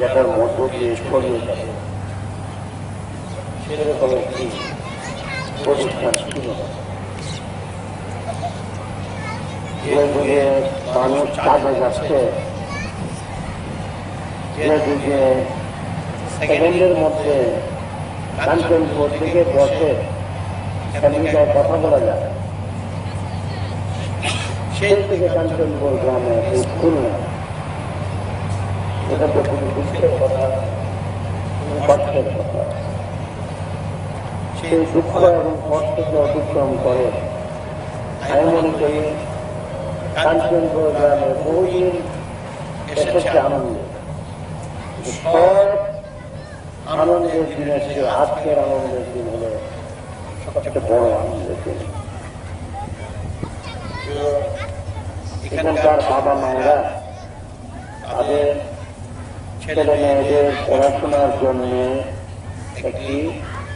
যেটার মধ্য দিয়ে ছড়িয়ে যাবে প্রতিষ্ঠান ছিল। সেকেন্ডের মধ্যে কথা বলা যায়। সেই থেকে কাঞ্চনপুর গ্রামে স্কুল এটা তো খুবই দুঃখের কথা কথা সেই দুঃখ এবং কষ্টকে অতিক্রম করে আমি মনে করি কাঞ্চনপুর গ্রামে বহুদিন এসেছে আনন্দ সব আনন্দের দিন এসে আজকের আনন্দের দিন হলো সবচেয়ে বড় আনন্দের দিন। এখানকার বাবা মায়েরা তাদের ছেলে মেয়েদের পড়াশোনার জন্য একটি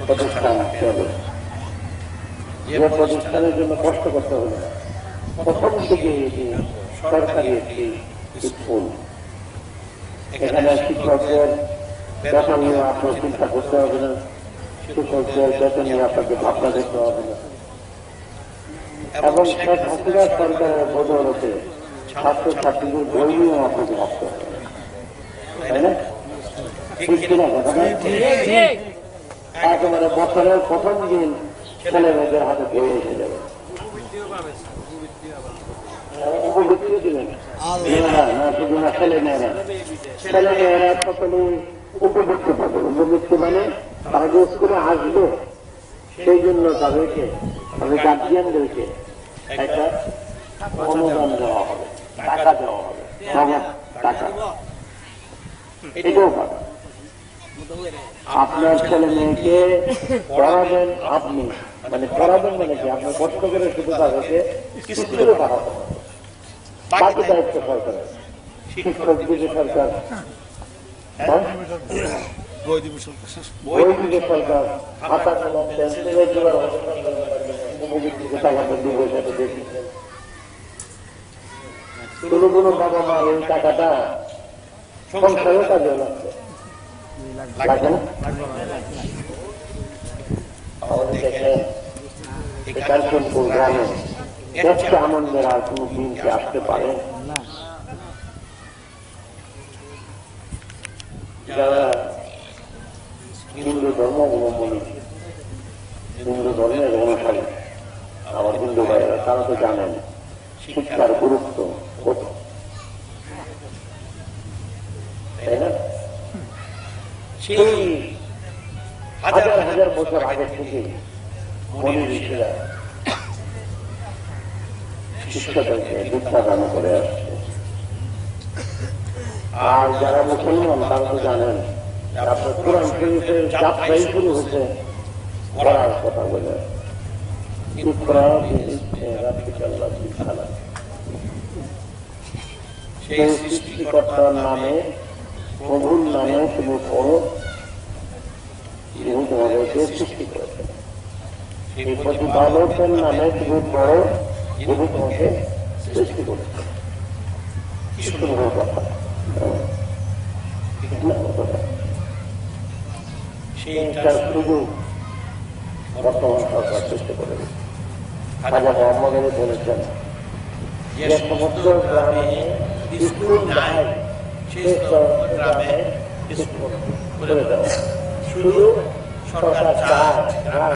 প্রতিষ্ঠান চলে যে প্রতিষ্ঠানের জন্য কষ্ট করতে হবে প্রথম থেকে সরকারি একটি স্কুল। এখানে শিক্ষকদের বেতন নিয়ে আপনার চিন্তা করতে হবে না। শিক্ষকদের বেতন নিয়ে আপনাকে ভাবনা দেখতে হবে না। এবং শেখ হাসিনা সরকারের বদৌলতে ছাত্র ছাত্রীদের বই নিয়েও আপনাকে ভাবতে হবে। তাই একেবারে বছরের প্রথম দিন ছেলে মেয়েদের হাতে বই এসে যাবে উপবৃত্তিও ছেলে মেয়েরা ছেলে মেয়েরা সকলে উপবৃত্তি পাবে উপবৃত্তি মানে তারা যে স্কুলে আসবে সেই জন্য তাদেরকে তাদের দেওয়া হবে টাকা দেওয়া হবে এটাও পাবে আপনার ছেলে মেয়েকে পড়াবেন আপনি মানে পড়াবেন মানে কি? আপনি কষ্ট করে শুধু তাদেরকে স্কুলে পাঠাতে বাকি দায়িত্ব সরকারের। শিক্ষক সরকার। হ্যাঁ? বই দিকে সরকার। খাতা কলম পেন্সিলের জোগাড় হবে। উপবৃত্তিতে টাকাটা দিব দেখি। কোনো কোনো বাবা মা এই টাকাটা সংসারেও কাজে লাগছে আমাদের যারা হিন্দু ধর্ম অবলম্বনী, হিন্দু ধর্মের অনুসারী আমার হিন্দু ভাইয়েরা, তারা তো জানেন শিক্ষার গুরুত্ব কত তাই না সেই হাজার হাজার বছর আগে থেকে মনি ঋষিরা শিষ্যদেরকে দীক্ষা করে আসছে। আর যারা মুসলমান তারা তো জানেন আপনার কোরআন শরীফের যাত্রাই শুরু হয়েছে পড়ার কথা বলে। সেই সৃষ্টিকর্তার নামে প্রভুর নামে তুমি পড়ো তিনি তোমাদেরকে সৃষ্টি করেছেন সেই প্রতিপালকের নামে তুমি পড়ো যিনি তোমাকে সৃষ্টি করেছেন সুন্দর কথা? সেইটার সুযোগ বর্তমান সরকার সৃষ্টি করে খাজা মোহাম্মদ বলেছেন যে সমস্ত গ্রামে স্কুল নাই সেই গ্রামে স্কুল শুধু সরকার চায়।